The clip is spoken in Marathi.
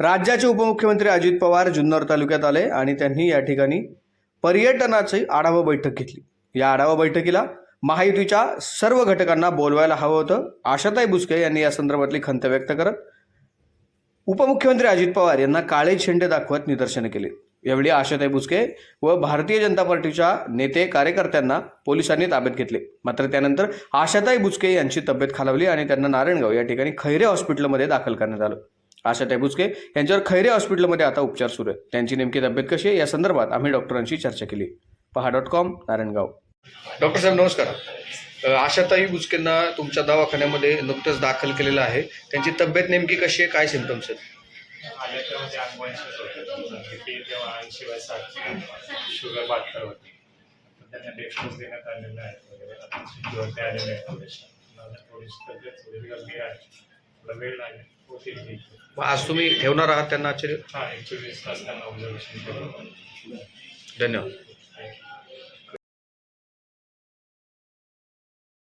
राज्याचे उपमुख्यमंत्री अजित पवार जुन्नर तालुक्यात आले आणि त्यांनी या ठिकाणी पर्यटनाची आढावा बैठक घेतली. या आढावा बैठकीला महायुतीच्या सर्व घटकांना बोलवायला हवं होतं. आशाताई बुचके यांनी या संदर्भातली खंत व्यक्त करत उपमुख्यमंत्री अजित पवार यांना काळे झेंडे दाखवत निदर्शनं केली. यावेळी आशाताई बुचके व भारतीय जनता पार्टीच्या नेते कार्यकर्त्यांना पोलिसांनी ताब्यात घेतले. मात्र त्यानंतर आशाताई बुचके यांची तब्येत खालावली आणि त्यांना नारायणगाव या ठिकाणी खैरे हॉस्पिटलमध्ये दाखल करण्यात आलं. आशाताई बुचके यांच्यावर खैरे हॉस्पिटलमध्ये आता उपचार सुरू आहेत. त्यांची नेमकी तब्येत कशी आहे? या संदर्भात आम्ही डॉक्टरांशी चर्चा केली. पहा डॉट कॉम नारायणगाव. डॉक्टर साहेब नमस्कार. आशाताई बुचकेंना तुमच्या दवाखान्यामध्ये नुकतंच दाखल केलेलं आहे. त्यांची तब्येत नेमकी कशी आहे? काय सिम्टम्स आहेत? होते तेव्हा ऐंशी शुगर बहात्तर होती त्यांना डेक्स्ट्रोज देण्यात आलेलं आहे वगैरे आता शुद्धीवरती आलेले आहे थोडेसे माझं थोडीशी तब्येत थोडी गंभीर आहे थोडा वेळ लागेल होतील ठीक मग आज तुम्ही ठेवणार आहात त्यांना आश्चर्य? हां एक चोवीस तास त्यांना ऑब्झर्वेशन करून धन्यवाद.